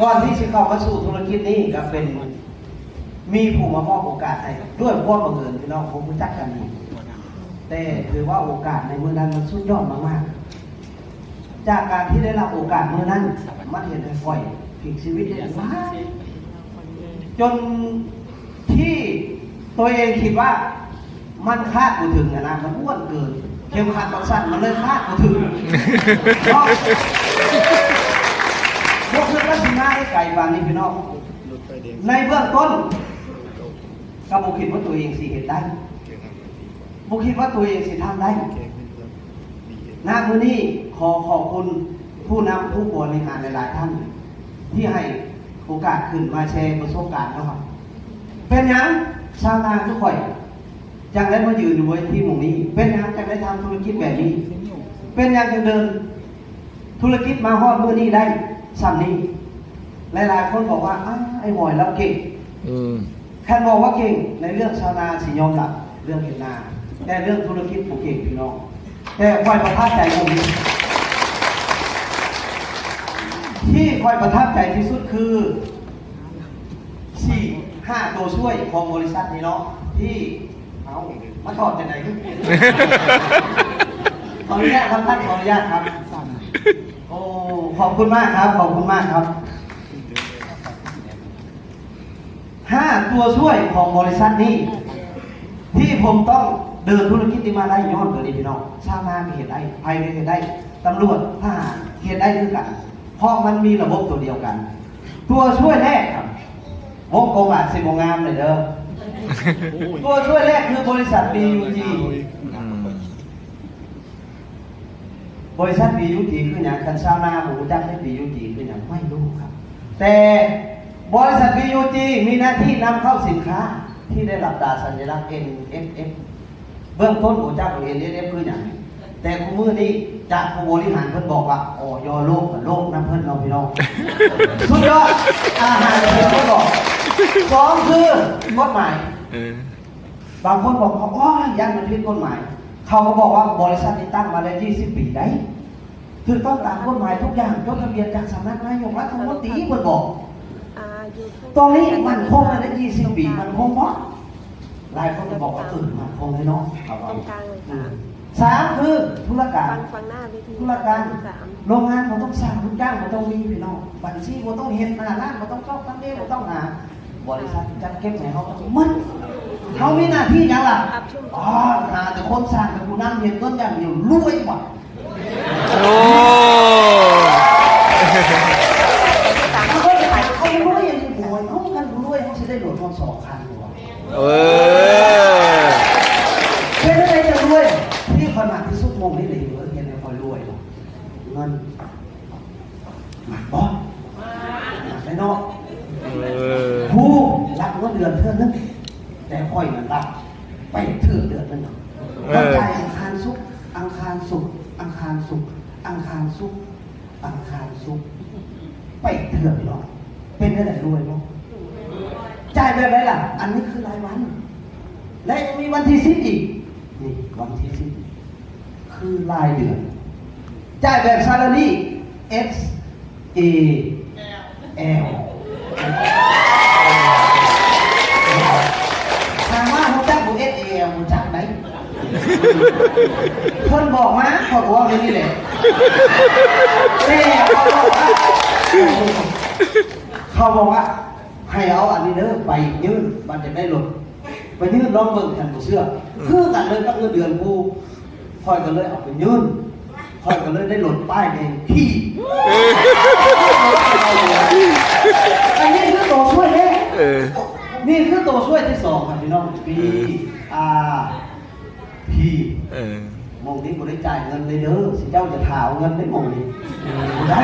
ก่อนที่จะเข้ามาสู่ธุรกิจนี้ก็เป็น มีผู้มามอบโอกาสให้ด้วยความบังเอิญพี่น้องผมรู้จักกันดีแต่ถือว่าโอกาสในมือนั้นมันสุดยอดมากๆ จากการที่ได้รับโอกาสมือนั้นมันเห็นให้ฝ่อยพลิกชีวิตได้มากจนที่ตัวเองคิดว่ามันคาดกูถึงอะนะมันอ้วนเกิน เข็มขัดบักสั้นมันเลยคาดกูถึง ไก่บางนี่พี่น้องในเบื้องต้นก็บุคิดว่าตัวเองสิเห็นได้บุคิดว่าตัวเองสิทำได้หน้ามือนี้ขอขอบคุณผู้นำผู้บริหารหลาย ๆ ท่าน ที่ให้โอกาสขึ้นมาแชร์ประสบการณ์นะครับ เป็นหยังชาวนาทุกคนยังได้มายืนอยู่บนที่หมู่นี้ เป็นหยังจะได้ทำธุรกิจแบบนี้ เป็นหยังจะเดิน ธุรกิจมาฮอดมือนี้ได้ซ้ำนี้ หลายๆคนบอกว่าอ้าวไอ้หมอยเราเก่งอืมแค่บอกว่าเก่งในเรื่องชาวนาสิยอมรับเรื่องเห็นนา แต่เรื่องธุรกิจผมเก่งพี่น้อง แต่คอยประทับใจตรงนี้ที่คอยประทับใจที่สุดคือสี่ห้าตัวช่วยของบริษัทนี้เนาะที่เอามาถอดจากไหนขึ้นขออนุญาตครับท่านขออนุญาตครับโอ้ขอบคุณมากครับ ขอบคุณมากครับ ห้าตัวช่วยของบริษัทนี้ ที่ผมต้องเดินธุรกิจนี้มาได้ย้อนเกิดนี้พี่น้องชาวนามีเหตุได้ภัยมีเหตุได้ตำรวจทหารเหตุได้คือกัน เพราะมันมีระบบตัวเดียวกัน ตัวช่วยแรกครับวงกลมอาจสิบงามเลยเด้อตัวช่วยแรกคือบริษัท BUG อืมบริษัท BUG คืออย่างคันชาวนาผมรู้จักให้ BUG คืออย่างไม่รู้ครับ แต่ บริษัท BUG มีหน้าที่นำเข้าสินค้าที่ได้รับตราสัญลักษณ์ NFF เบื้องต้นผมจักของ NFF คืออย่างนี้แต่คุณมือนี้จากผู้บริหารเพิ่นบอกว่า โอ้ยอโลกกับโลกนะเพิ่นเราพี่น้องสุดยอดอาหารเพิ่นก็บอกสองคือกฎหมายเออบางคนบอกว่าอ๋อยังมันผิดกฎหมาย เขาก็บอกว่าบริษัทนี้ตั้งมาได้20 ปีได้คือต้องตามกฎหมายทุกอย่างจดทะเบียนจากสำนักนายกรัฐมนตรีเพิ่นบอก อ่าอยู่ทุกตรงนี้มันคงมาได้20ปีมันคงเพราะหลายคนก็บอกว่าเออมันคงเลยเนาะตรงกลางเลยอืค่ะมสามคือธุรการฟังฟังหน้าเวทีธุรการสามโรงงานมันต้องสร้างทุกอย่างมันต้องมีพี่น้องบัญชีมันต้องเห็นหน้าร้านมันต้องเข้าตั้งเด้มันต้องหาบริษัทจัดเก็บให้เขาต้องมันเขามีหน้าที่หยังล่ะอับชุ่มอ๋อหาแต่คนสร้างแต่กูนั่งเห็นต้นอย่างเดียวรวยกว่าโอ้ เออเป็นอะไรจะรวยที่ขนาดที่สุดมงนี่เลยเออเห็นแล้วคอยรวยเงินมาบอสมาไปนอกเออผู้รับเงินเดือนเท่านั้นแต่ค่อยมันรับไปเถื่อเดือนนั้นเนาะต้องจ่ายอังคารศุกร์อังคารศุกร์อังคารศุกร์อังคารศุกร์อังคารศุกร์ไปเถื่อไปเนาะเป็นได้ไหนรวยเนาะ จ่ายแบบไหนล่ะ อันนี้คือรายวัน และยังมีวันที่สิบอีก นี่วันที่สิบคือรายเดือน จ่ายแบบซาลารี X A L ถามว่าเขาจักบุเอสเอลบุจักไหมคนบอกมาขาบอกว่าอย่างนี้แหละแต่เขาบอกว่าเขาบอกว่า ให้เอาอันนี้เด้อไปยื่นมันจะได้หลดไปยื่นลองเบิ่งกันบ่เชื่อคือกันเลยกับเงินเดือนกูคอยกันเลยเอาไปยื่นคอยกันเลยได้หลดป้ายแดงพี่อันนี้คือตัวช่วยแน่เออนี่คือตัวช่วยที่สองครับพี่น้อง P R P เออมองนี้บริจ่ายเงินเลยเด้อสิเจ้าจะถาวเงินได้มองนี้บ่ได้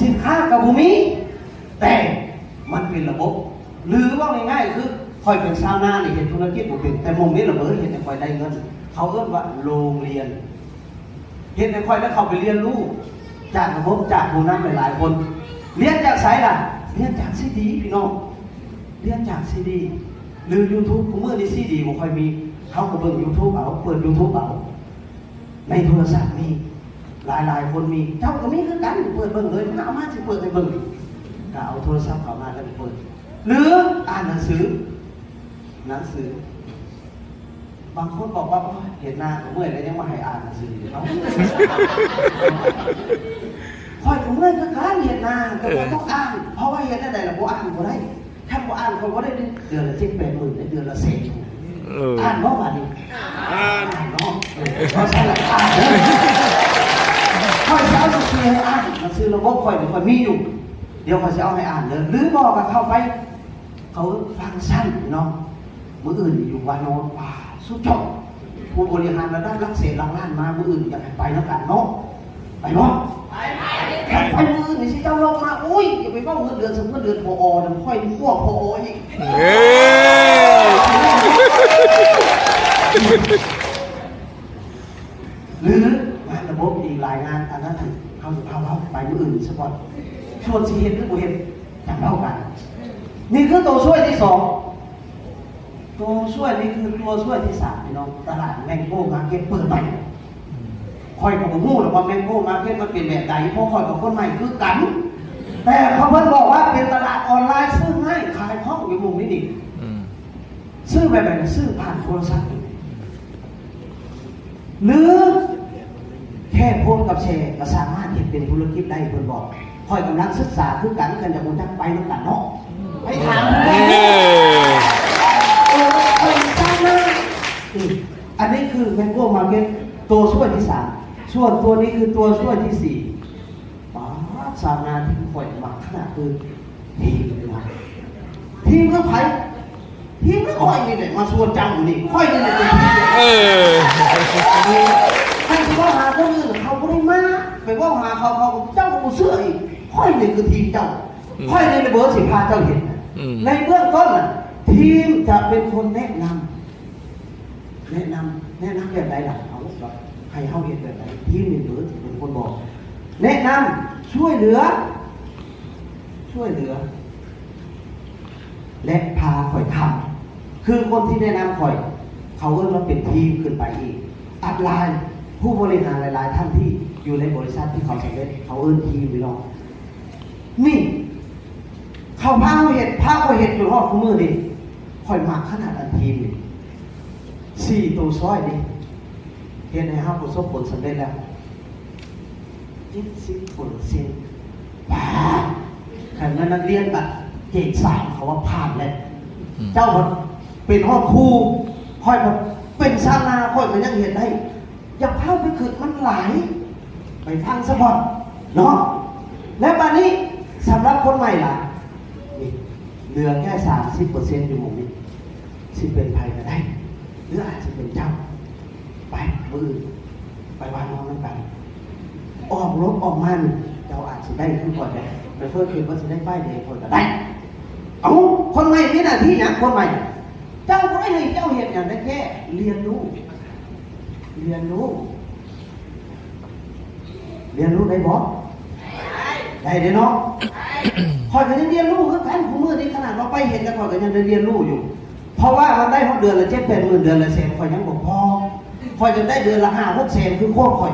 สินค้ากับบุมีแต่มัน เป็นระบบ หรือว่าง่ายๆคือคอยเป็นชาวนานี่เห็นธุรกิจผมเป็นแต่มองนี้ระเบิดเห็นแต่คอยได้เงิน เขาเอื้นว่าโรงเรียน เห็นแต่คอยแล้วเขาไปเรียนรู้จากระบบจากผู้นำหลายๆคน เรียนจากไสล่ะ เรียนจากซีดีพี่น้อง เรียนจากซีดีหรือ YouTube ผมเมื่อนี้ซีดีผมค่อยมีเขาก็เบิ่ง YouTube เอาเปิด YouTube เอาในโทรศัพท์มีหลายหลายๆคนมีเจ้าก็มีคือกันเปิดเบิ่งเลยมาเอามาสิเปิดให้เบิ่ง ก็เอาโทรศัพท์เข้ามาแล้วก็เปิดหรืออ่านหนังสือ หนังสือ บางคนบอกว่าโอ๊ยเห็นหน้าก็เมื่อยแล้วยังมาให้อ่านหนังสืออยู่เนาะคอยผมเลยคือการเห็นหน้าแต่ว่าต้องอ่าน เพราะว่าเห็นอะไรล่ะบ่อ่านบ่ได้ถ้าบ่อ่านคนบ่ได้เดือนละเจ็ดแปดหมื่นเดือนละแสนเอออ่านเนาะบัดนี้อ่านเนาะเพราะฉะนั้นอ่านเด้อคอยจะเอาหนังสือให้อ่านหนังสือระบบคอยเดี๋ยวคอยมีอยู่ เดี๋ยวคอยจะเอาให้อ่านเลยหรือบอกกับเข้าไป เขาฟังสั้นเนาะมืออื่นอยู่วานโนนป่าสุดยอดผู้บริหารระดับรักเศษรักล้านมามืออื่นอยากให้ไปแล้วกันเนาะไปเนาะไปไปมืออื่นนี่สิเจ้าลงมาอุ้ยอย่าไปเฝ้าเงินเดือนสมเงินเดือนพอเดี๋ยวค่อยพวกพออีกเอ้ยหรืองานระบบอีกหลายงานอันนั้นเขาจะพาเราไปมืออื่นสปอร์ต ชวนสีเห็นหรือบ่เห็นอย่างเล่ากัน นี่คือตัวช่วยที่สองตัวช่วยนี่คือตัวช่วยที่สามพี่น้องตลาดแมงโก้มาร์เก็ตเปิดใหม่คอยกับผมรู้หรอกว่าแมงโก้มาร์เก็ตมันเป็นแบบใดเพราะคอยกับคนใหม่คือกัน แต่เขาเพิ่นบอกว่าเป็นตลาดออนไลน์ซื้อง่ายขายคล่องอยู่มุมนี้นี่อืมซื้อแบบไหนซื้อผ่านโทรศัพท์หรือแค่โพสต์กับแชร์ก็สามารถเห็นเป็นธุรกิจได้เพิ่นบอก คอยกำลังศึกษาคือกันกันจะคงจักไปน้ำกันเนาะไปถามเพิ่นเอเลยอเออคอยสร้างมาอืมอันนี้คือแมงโก้มาร์เก็ตตัวช่วยที่สามส่วนตัวนี้คือตัวช่วยที่สี่ป๋าสามงานที่คอยหมักขนาดคือทีมเลยนะทีมก็ไผทีมก็ค่อยนี่แหละมาส่วนจังอยู่นี่ค่อยนี่แหละเป็นทีมเออให้ที่ว่าหาคนอื่นเขาไม่ได้มาไป ว่าหาเขาเขาเจ้าก็เสื้ออีกค่อยนี่คือทีมเจ้าอืมค่อยนี่ในเบอร์สิบห้าเจ้าเห็นนะอืมในเบื้องต้นน่ะทีมจะเป็นคนแนะนำแนะนำแนะนำแบบใดล่ะเอาแบบให้เขาเห็นแบบไหนทีมนี่เบอร์สิเป็นคนบอก แนะนำช่วยเหลือ ช่วยเหลือ และพาข่อยทำคือคนที่แนะนำข่อย เขาเอิ้นว่าเป็นทีมขึ้นไปอีกอัดไลน์ ผู้บริหารหลาย ๆ ท่านที่อยู่ในบริษัทที่เขาสำเร็จเขาเอิ้นทีมพี่น้องนี่ เขาพาเขาเห็ดพาเขาเห็ดอยู่รอบคู่มือดิข่อยมากขนาดอันทีมนี่สี่ตัวซ้อยดิเห็นในห้าประสบผลสำเร็จแล้วเจ็ดสิบผลเซ็นป้าขันนั้นนักเรียนแบบเกรดสามเขาว่าผ่านเลยอืมเจ้ามันเป็นห้องครูค่อยมาเป็นชาวนาค่อยมันยังเห็นได้ อย่าพลาดไปขืดมันหลาย ไปฟังสะบอนเนาะและบัดนี้สำหรับคนใหม่ล่ะนี่เหลือแค่สามสิบเปอร์เซ็นต์อยู่หมองนี้สิเป็นภัยก็ได้ หรืออาจจะเป็นเจ้า ไปมือไปวางน้องน้ำกันออกรบออกมันเจ้าอาจจะได้ขึ้นก่อนได้ไปเพื่อคืนว่าจะได้ป้ายเดงคนก็ได้ เอาคนใหม่นี่นะที่อย่างคนใหม่ เจ้าก็ไม่ให้เจ้าเห็นอย่างนั้นแค่เรียนรู้ เรียนรู้ เรียนรู้ได้บ่ได้เด้อเนาะคอยก็ยังเรียนรู้คือกันผู้มือนี่ขนาดเราไปเห็นกันคอยก็ยังได้เรียนรู้อยู่ เพราะว่ามันได้หกเดือนละเจ็ดแปดหมื่นเดือนละแสนคอยยังบอกพอคอยจะได้เดือนละห้าหกแสนคือโคตรคอย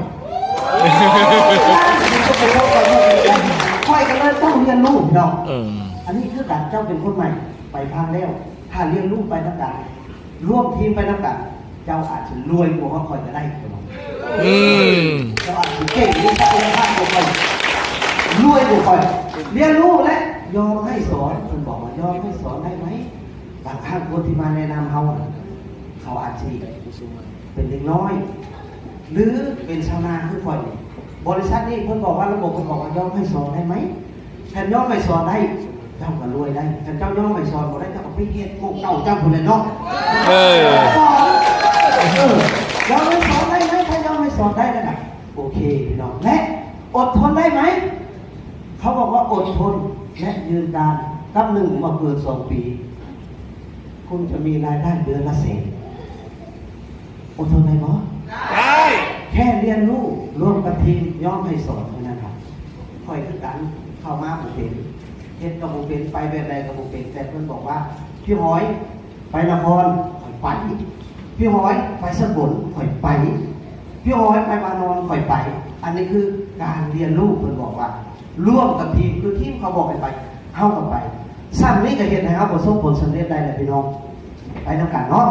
คอยกันเลยต้องเรียนรู้เนาะอืมอันนี้คือการเจ้าเป็นคนใหม่ไปพานแล้ว ถ้าเรียนรู้ไปนักกันร่วมทีมไปนักกัน เจ้าอาจจะรวยกว่าเขาคอยจะได้ก็ได้อืมเจ้าอาจจะเก่งหรือศักยภาพกว่าคอยรวยกว่าคอยเรียนรู้และยอมให้สอนคุณบอกว่ายอมให้สอนได้ไหมบางครั้งคนที่มาแนะนำเขาอะเขาอาจจะเป็นเด็กน้อย หรือเป็นชาวนาคือคอยนี่บริษัทนี้เพิ่นบอกว่าระบบเพิ่นบอกว่ายอมให้สอนได้ไหมฉันย่อมไม่สอนได้เจ้าก็รวยได้ฉันเจ้าย่อมไม่สอนบ่ได้เจ้าก็ไปเฮ็ดพวกเก่าเจ้าผู้เลยเนาะเออสอน เออย่อมไม่สอนได้ไหมถ้าย่อมไม่สอนได้ระดับโอเคพี่น้องและอดทนได้ไหม เขาบอกว่าอดทนและยืนดานกับหนึ่งมาเกินสองปี คุณจะมีรายได้เดือนละแสนอดทนได้ไหมได้แค่เรียนรู้ร่วมกับทีมย่อมให้สอนเท่านั้นครับคอยคือกันเข้ามาบุเป็นเฮ็ดกับบุเป็นไปแบบใดกับบุเป็นแต่เพื่อนบอกว่าพี่หอยไปนครข่อยไป พี่ฮ้อยไปสนบนข่อยไป พี่ฮ้อยไปมานอนข่อยไป อันนี้คือการเรียนรู้เพื่นบอกว่า ร่วมกับทีมคือทีมเขาบอกให้ไปเข้ากันไปสร้างนี้ก็เห็นนะครับบทสมผลสำเร็จได้เลยพี่น้อง ไปทำการเนาะ